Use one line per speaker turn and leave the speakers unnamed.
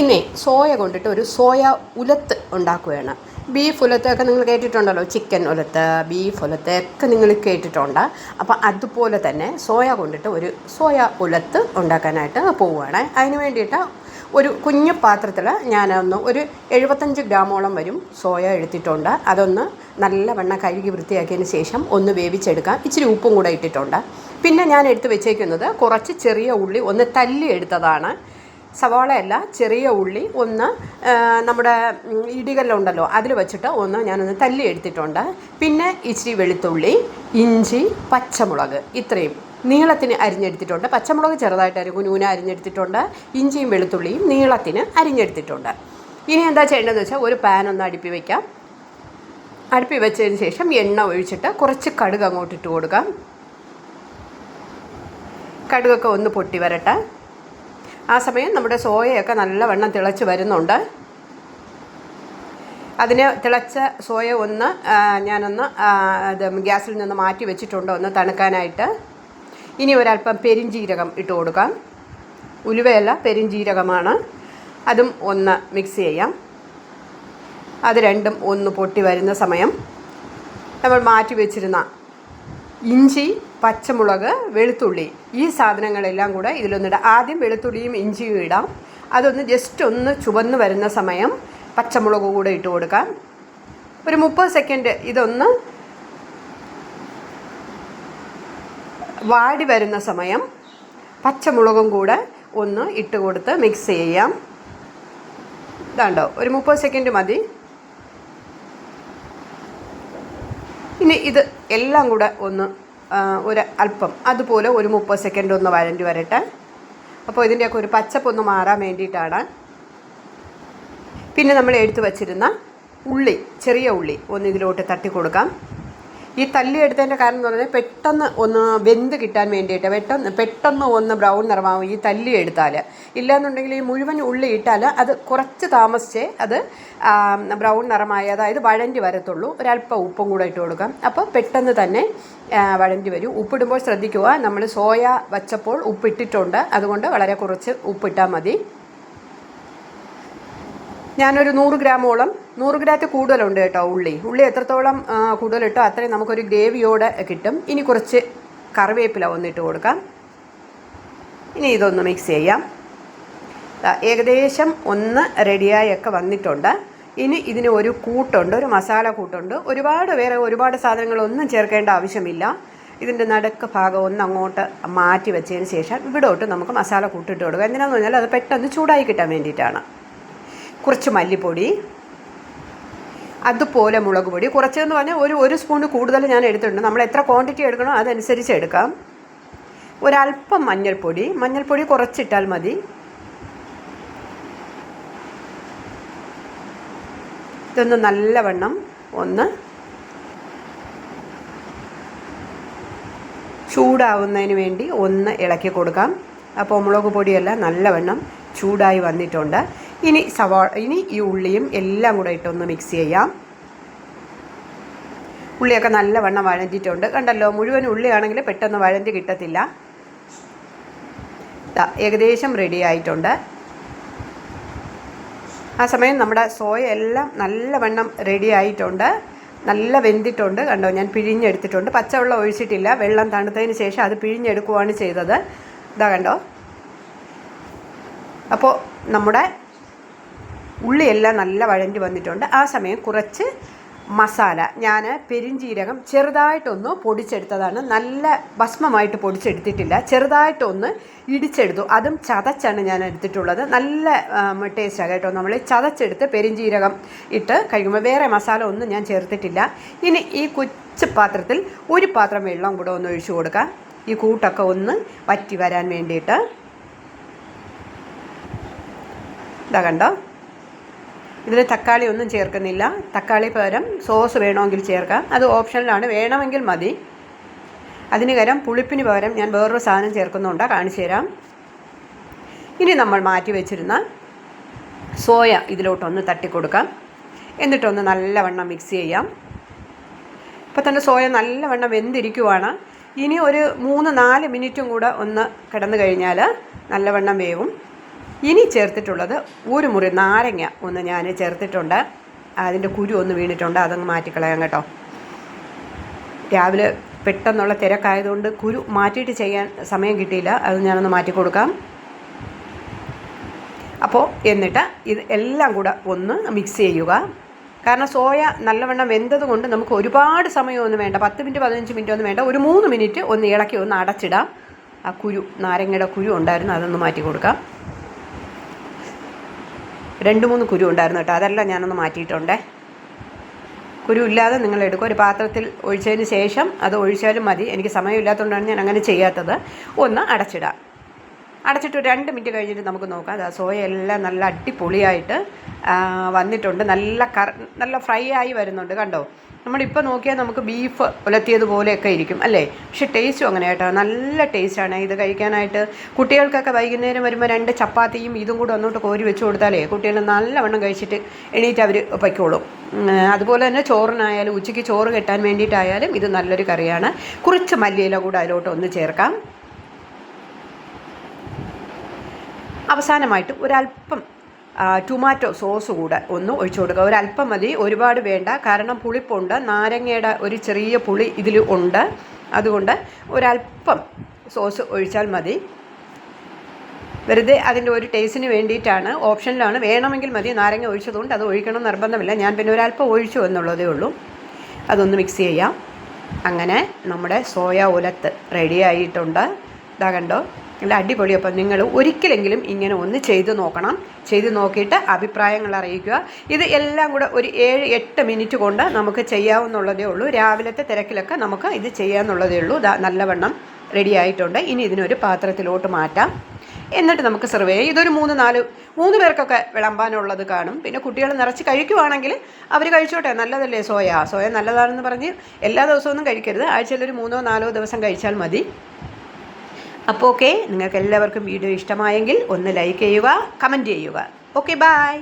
ഇന്നേ സോയ കൊണ്ടിട്ട് ഒരു സോയ ഉലത്ത് ഉണ്ടാക്കുകയാണ്. ബീഫ് ഉലത്തൊക്കെ നിങ്ങൾ കേട്ടിട്ടുണ്ടല്ലോ ചിക്കൻ ഉലത്ത് ബീഫ് ഉലത്ത് ഒക്കെ നിങ്ങൾ കേട്ടിട്ടുണ്ട്. അപ്പോൾ അതുപോലെ തന്നെ സോയ കൊണ്ടിട്ട് ഒരു സോയ ഉലത്ത് ഉണ്ടാക്കാനായിട്ട് പോവുകയാണ്. അതിന് വേണ്ടിയിട്ട് ഒരു കുഞ്ഞു പാത്രത്തിൽ ഞാനൊന്ന് ഒരു എഴുപത്തഞ്ച് ഗ്രാമോളം വരും സോയ എടുത്തിട്ടുണ്ട്. അതൊന്ന് നല്ലവണ്ണം കഴുകി വൃത്തിയാക്കിയതിന് ശേഷം ഒന്ന് വേവിച്ചെടുക്കാം. ഇച്ചിരി ഉപ്പും കൂടെ ഇട്ടിട്ടുണ്ട്. പിന്നെ ഞാൻ എടുത്ത് വെച്ചേക്കുന്നത് കുറച്ച് ചെറിയ ഉള്ളി ഒന്ന് തല്ലി എടുത്തതാണ് സവാളയല്ല ചെറിയ ഉള്ളി ഒന്ന് നമ്മുടെ ഇടികല്ലുണ്ടല്ലോ അതിൽ വെച്ചിട്ട് ഒന്ന് ഞാനൊന്ന് തല്ലി എടുത്തിട്ടുണ്ട്. പിന്നെ ഇച്ചിരി വെളുത്തുള്ളി ഇഞ്ചി പച്ചമുളക് ഇത്രയും നീളത്തിന് അരിഞ്ഞെടുത്തിട്ടുണ്ട്. പച്ചമുളക് ചെറുതായിട്ട് അരി കുനൂന അരിഞ്ഞെടുത്തിട്ടുണ്ട്. ഇഞ്ചിയും വെളുത്തുള്ളിയും നീളത്തിന് അരിഞ്ഞെടുത്തിട്ടുണ്ട്. ഇനി എന്താ ചെയ്യേണ്ടതെന്ന് വെച്ചാൽ ഒരു പാൻ ഒന്ന് അടുപ്പി വയ്ക്കാം അടുപ്പി വെച്ചതിന് ശേഷം എണ്ണ ഒഴിച്ചിട്ട് കുറച്ച് കടുക് അങ്ങോട്ട് ഇട്ട് കൊടുക്കാം. കടുകൊക്കെ ഒന്ന് പൊട്ടി വരട്ടെ. ആ സമയം നമ്മുടെ സോയയൊക്കെ നല്ലവണ്ണം തിളച്ച് വരുന്നുണ്ട്. അതിന് തിളച്ച സോയ ഒന്ന് ഞാനൊന്ന് ഇത് ഗ്യാസിൽ നിന്ന് മാറ്റി വെച്ചിട്ടുണ്ട് ഒന്ന് തണുക്കാനായിട്ട്. ഇനി ഒരല്പം പെരിഞ്ജീരകം ഇട്ട് കൊടുക്കാം. ഉലുവയല്ല പെരിഞ്ജീരകമാണ് അതും ഒന്ന് മിക്സ് ചെയ്യാം. അത് രണ്ടും ഒന്ന് പൊട്ടി വരുന്ന സമയം. നമ്മൾ മാറ്റി വെച്ചിരുന്ന ഇഞ്ചി പച്ചമുളക് വെളുത്തുള്ളി. ഈ സാധനങ്ങളെല്ലാം കൂടെ ഇതിലൊന്നിടാം. ആദ്യം വെളുത്തുള്ളിയും ഇഞ്ചിയും ഇടാം. അതൊന്ന് ജസ്റ്റ് ഒന്ന് ചുവന്ന് വരുന്ന സമയം പച്ചമുളക് കൂടെ ഇട്ട് കൊടുക്കാം. ഒരു മുപ്പത് സെക്കൻഡ് ഇതൊന്ന് വാടി വരുന്ന സമയം പച്ചമുളകും കൂടെ ഒന്ന് ഇട്ട് കൊടുത്ത് മിക്സ് ചെയ്യാം. ഇതാണ്ടോ ഒരു മുപ്പത് സെക്കൻഡ് മതി. ഇനി ഇത് എല്ലാം കൂടെ ഒന്ന് ഒരു അല്പം. അതുപോലെ ഒരു മുപ്പത് സെക്കൻഡ് ഒന്ന് വഴണ്ടി വരട്ടെ. അപ്പോൾ ഇതിന്റെയൊക്കെ ഒരു പച്ചപ്പൊന്ന് മാറാൻ വേണ്ടിയിട്ടാണ്. പിന്നെ നമ്മൾ എടുത്തു വച്ചിരുന്ന ഉള്ളി ചെറിയ ഉള്ളി ഒന്ന് ഇതിലോട്ട് തട്ടി കൊടുക്കാം ഈ തല്ലി എടുത്തതിന്റെ കാരണം എന്ന് പറഞ്ഞാൽ പെട്ടെന്ന് ഒന്ന് വെന്ത് കിട്ടാൻ വേണ്ടിയിട്ട് പെട്ടെന്ന് പെട്ടെന്ന് ഒന്ന് ബ്രൗൺ നിറമാവും ഈ തല്ലി എടുത്താൽ. ഇല്ലയെന്നുണ്ടെങ്കിൽ ഈ മുഴുവൻ ഉള്ളി ഇട്ടാൽ അത് കുറച്ച് താമസിച്ചേ അത് ബ്രൗൺ നിറമായി അതായത് വഴണ്ടി വരത്തുള്ളൂ. ഒരല്പം ഉപ്പും കൂടെ ഇട്ട് കൊടുക്കാം. അപ്പോൾ പെട്ടെന്ന് തന്നെ വഴണ്ടി വരും. ഉപ്പിടുമ്പോൾ ശ്രദ്ധിക്കുക. നമ്മൾ സോയ വച്ചപ്പോൾ ഉപ്പിട്ടിട്ടുണ്ട്. അതുകൊണ്ട് വളരെ കുറച്ച് ഉപ്പിട്ടാൽ മതി. ഞാനൊരു നൂറ് ഗ്രാമോളം നൂറ് ഗ്രാമത്തിൽ കൂടുതലുണ്ട് കേട്ടോ ഉള്ളി. ഉള്ളി എത്രത്തോളം കൂടുതലിട്ടോ അത്രയും നമുക്കൊരു ഗ്രേവിയോടെ കിട്ടും. ഇനി കുറച്ച് കറിവേപ്പില ഒന്നിട്ട് കൊടുക്കാം. ഇനി ഇതൊന്ന് മിക്സ് ചെയ്യാം. ഏകദേശം ഒന്ന് റെഡിയായൊക്കെ വന്നിട്ടുണ്ട്. ഇനി ഇതിന് ഒരു കൂട്ടുണ്ട് ഒരു മസാല കൂട്ടുണ്ട്. ഒരുപാട് വേറെ ഒരുപാട് സാധനങ്ങളൊന്നും ചേർക്കേണ്ട ആവശ്യമില്ല. ഇതിന്റെ നടുക്ക് ഭാഗം ഒന്ന് അങ്ങോട്ട് മാറ്റി വെച്ചതിന് ശേഷം ഇവിടോട്ട് നമുക്ക് മസാല കൂട്ടിട്ട് കൊടുക്കുക എന്തിനാന്ന് പറഞ്ഞാൽ അത് പെട്ടെന്ന് ചൂടായി കിട്ടാൻ വേണ്ടിയിട്ടാണ്. കുറച്ച് മല്ലിപ്പൊടി അതുപോലെ മുളക് പൊടി. കുറച്ചെന്ന് പറഞ്ഞാൽ ഒരു ഒരു സ്പൂണ് കൂടുതൽ ഞാൻ എടുത്തിട്ടുണ്ട്. നമ്മൾ എത്ര ക്വാണ്ടിറ്റി എടുക്കണോ അതനുസരിച്ച് എടുക്കാം. ഒരല്പം മഞ്ഞൾപ്പൊടി. മഞ്ഞൾപ്പൊടി കുറച്ചിട്ടാൽ മതി. ഇതൊന്ന് നല്ലവണ്ണം ഒന്ന് ചൂടാവുന്നതിന് വേണ്ടി ഒന്ന് ഇളക്കി കൊടുക്കാം. അപ്പോൾ മുളക് പൊടിയെല്ലാം നല്ലവണ്ണം ചൂടായി വന്നിട്ടുണ്ട്. ഇനി സവാ ഇനി ഈ ഉള്ളിയും എല്ലാം കൂടെ ഇട്ടൊന്ന് മിക്സ് ചെയ്യാം. ഉള്ളിയൊക്കെ നല്ലവണ്ണം വഴഞ്ഞിട്ടുണ്ട് കണ്ടല്ലോ മുഴുവൻ ഉള്ളിയാണെങ്കിൽ പെട്ടെന്ന് വഴഞ്ഞ് കിട്ടത്തില്ല. ഏകദേശം റെഡി ആയിട്ടുണ്ട്. ആ സമയം നമ്മുടെ സോയ എല്ലാം നല്ലവണ്ണം റെഡി ആയിട്ടുണ്ട്. നല്ല വെന്തിട്ടുണ്ട്. കണ്ടോ ഞാൻ പിഴിഞ്ഞെടുത്തിട്ടുണ്ട്. പച്ചവെള്ളം ഒഴിച്ചിട്ടില്ല. വെള്ളം തണുത്തതിന് ശേഷം അത് പിഴിഞ്ഞെടുക്കുവാണ് ചെയ്തത്. ഇതാ കണ്ടോ. അപ്പോൾ നമ്മുടെ ഉള്ളിയെല്ലാം നല്ല വഴണ്ടി വന്നിട്ടുണ്ട്. ആ സമയം കുറച്ച് മസാല. ഞാൻ പെരിഞ്ചീരകം ചെറുതായിട്ടൊന്ന് പൊടിച്ചെടുത്തതാണ്. നല്ല ഭസ്മമായിട്ട് പൊടിച്ചെടുത്തിട്ടില്ല. ചെറുതായിട്ടൊന്ന് ഇടിച്ചെടുത്തു. അതും ചതച്ചാണ് ഞാൻ എടുത്തിട്ടുള്ളത്. നല്ല ടേസ്റ്റാണ് കേട്ടോ നമ്മൾ ചതച്ചെടുത്ത് പെരിഞ്ചീരകം ഇട്ട് കഴിക്കുമ്പോൾ വേറെ മസാല ഒന്നും ഞാൻ ചേർത്തിട്ടില്ല. ഇനി ഈ കൊച്ചു പാത്രത്തിൽ ഒരു പാത്രം വെള്ളം കൂടെ ഒന്ന് ഒഴിച്ചു കൊടുക്കാം. ഈ കൂട്ടൊക്കെ ഒന്ന് വറ്റി വരാൻ വേണ്ടിയിട്ട്. ഇതാ കണ്ടോ? ഇതിൽ തക്കാളി ഒന്നും ചേർക്കുന്നില്ല. തക്കാളി പകരം സോസ് വേണമെങ്കിൽ ചേർക്കാം. അത് ഓപ്ഷനിലാണ്. വേണമെങ്കിൽ മതി. അതിന് പകരം പുളിപ്പിന് പകരം ഞാൻ വേറൊരു സാധനം ചേർക്കുന്നുണ്ട്. കാണിച്ചു തരാം. ഇനി നമ്മൾ മാറ്റി വെച്ചിരുന്ന സോയ ഇതിലോട്ടൊന്ന് തട്ടിക്കൊടുക്കാം. എന്നിട്ടൊന്ന് നല്ലവണ്ണം മിക്സ് ചെയ്യാം. ഇപ്പോൾ തന്നെ സോയ നല്ലവണ്ണം വെന്തിരിക്കുവാണ്. ഇനി ഒരു മൂന്ന് നാല് മിനിറ്റും കൂടെ ഒന്ന് കിടന്നു കഴിഞ്ഞാൽ നല്ലവണ്ണം വേവും. ഇനി ചേർത്തിട്ടുള്ളത് ഒരു മുറി നാരങ്ങ ഒന്ന് ഞാൻ ചേർത്തിട്ടുണ്ട്. അതിന്റെ കുരു ഒന്ന് വീണിട്ടുണ്ട്. അതങ്ങ് മാറ്റിക്കളയാം കേട്ടോ. രാവിലെ പെട്ടെന്നുള്ള തിരക്കായതുകൊണ്ട് കുരു മാറ്റിയിട്ട് ചെയ്യാൻ സമയം കിട്ടിയില്ല. അത് ഞാനൊന്ന് മാറ്റി കൊടുക്കാം. അപ്പോൾ എന്നിട്ട് ഇത് എല്ലാം കൂടെ ഒന്ന് മിക്സ് ചെയ്യുക. കാരണം സോയ നല്ലവണ്ണം വെന്തത് കൊണ്ട് നമുക്ക് ഒരുപാട് സമയമൊന്നും വേണ്ട. പത്ത് മിനിറ്റ് പതിനഞ്ച് മിനിറ്റ് ഒന്നും വേണ്ട. ഒരു മൂന്ന് മിനിറ്റ് ഒന്ന് ഇളക്കി ഒന്ന് അടച്ചിടാം. ആ കുരു നാരങ്ങയുടെ കുരു ഉണ്ടായിരുന്നു. അതൊന്ന് മാറ്റി കൊടുക്കാം. രണ്ട് മൂന്ന് കുരു ഉണ്ടായിരുന്നു കേട്ടോ. അതെല്ലാം ഞാനൊന്ന് മാറ്റിയിട്ടുണ്ട്. കുരു ഇല്ലാതെ നിങ്ങൾ എടുക്കുക ഒരു പാത്രത്തിൽ ഒഴിച്ചതിന് ശേഷം അത് ഒഴിച്ചാലും മതി. എനിക്ക് സമയമില്ലാത്തതുകൊണ്ടാണ് ഞാൻ അങ്ങനെ ചെയ്യാത്തത്. ഒന്ന് അടച്ചിടാം. അടച്ചിട്ട് രണ്ട് മിനിറ്റ് കഴിഞ്ഞിട്ട് നമുക്ക് നോക്കാം. അതാ സോയ എല്ലാം നല്ല അടിപൊളിയായിട്ട് വന്നിട്ടുണ്ട്. നല്ല കർ നല്ല ഫ്രൈ ആയി വരുന്നുണ്ട്. കണ്ടോ? നമ്മളിപ്പോൾ നോക്കിയാൽ നമുക്ക് ബീഫ് ഉലത്തിയതുപോലെയൊക്കെ ഇരിക്കും അല്ലേ? പക്ഷെ ടേസ്റ്റും അങ്ങനെ കേട്ടോ. നല്ല ടേസ്റ്റാണ് ഇത് കഴിക്കാനായിട്ട് കുട്ടികൾക്കൊക്കെ വൈകുന്നേരം വരുമ്പോൾ രണ്ട് ചപ്പാത്തിയും ഇതും കൂടെ ഒന്നോട്ട് കോരി വെച്ച് കൊടുത്താലേ കുട്ടികൾ നല്ലവണ്ണം കഴിച്ചിട്ട് എണീറ്റ് അവർ പൊയ്ക്കോളും അതുപോലെ തന്നെ ചോറിനായാലും ഉച്ചയ്ക്ക് ചോറ് കെട്ടാൻ വേണ്ടിയിട്ടായാലും ഇത് നല്ലൊരു കറിയാണ്. കുറച്ച് മല്ലിയില കൂടെ അതിലോട്ട് ഒന്ന് ചേർക്കാം. അവസാനമായിട്ട് ഒരല്പം ടൊമാറ്റോ സോസ് കൂടെ ഒന്ന് ഒഴിച്ചു കൊടുക്കുക. ഒരല്പം മതി. ഒരുപാട് വേണ്ട. കാരണം പുളിപ്പുണ്ട്. നാരങ്ങയുടെ ഒരു ചെറിയ പുളി ഇതിൽ ഉണ്ട്. അതുകൊണ്ട് ഒരല്പം സോസ് ഒഴിച്ചാൽ മതി. വെറുതെ അതിന്റെ ഒരു ടേസ്റ്റിന് വേണ്ടിയിട്ടാണ്. ഓപ്ഷനിലാണ് വേണമെങ്കിൽ മതി. നാരങ്ങ ഒഴിച്ചതുകൊണ്ട് അത് ഒഴിക്കണം നിർബന്ധമില്ല. ഞാൻ പിന്നെ ഒരല്പം ഒഴിച്ചു എന്നുള്ളതേ ഉള്ളൂ. അതൊന്ന് മിക്സ് ചെയ്യാം. അങ്ങനെ നമ്മുടെ സോയ ഉലത്ത് റെഡിയായിട്ടുണ്ട് ഇതാ കണ്ടോ? നല്ല അടിപൊളി. അപ്പം നിങ്ങൾ ഒരിക്കലെങ്കിലും ഇങ്ങനെ ഒന്ന് ചെയ്ത് നോക്കണം. ചെയ്ത് നോക്കിയിട്ട് അഭിപ്രായങ്ങൾ അറിയിക്കുക. ഇത് എല്ലാം കൂടെ ഒരു ഏഴ് എട്ട് മിനിറ്റ് കൊണ്ട് നമുക്ക് ചെയ്യാവുന്നുള്ളതേ ഉള്ളൂ. രാവിലത്തെ തിരക്കിലൊക്കെ നമുക്ക് ഇത് ചെയ്യാമെന്നുള്ളതേ ഉള്ളൂ. നല്ലവണ്ണം റെഡി ആയിട്ടുണ്ട്. ഇനി ഇതിനൊരു പാത്രത്തിലോട്ട് മാറ്റാം. എന്നിട്ട് നമുക്ക് സെർവ് ചെയ്യാം. ഇതൊരു മൂന്ന് നാല് മൂന്ന് പേർക്കൊക്കെ വിളമ്പാനുള്ളത് കാണും. പിന്നെ കുട്ടികൾ നിറച്ച് കഴിക്കുവാണെങ്കിൽ അവർ കഴിച്ചോട്ടെ. നല്ലതല്ലേ സോയ? സോയ നല്ലതാണെന്ന് പറഞ്ഞ് എല്ലാ ദിവസമൊന്നും കഴിക്കരുത്. ആഴ്ചയിൽ ഒരു മൂന്നോ നാലോ ദിവസം കഴിച്ചാൽ മതി. അപ്പോൾ ഓക്കെ നിങ്ങൾക്ക് എല്ലാവർക്കും വീഡിയോ ഇഷ്ടമായെങ്കിൽ ഒന്ന് ലൈക്ക് ചെയ്യുക കമന്റ് ചെയ്യുക. Okay bye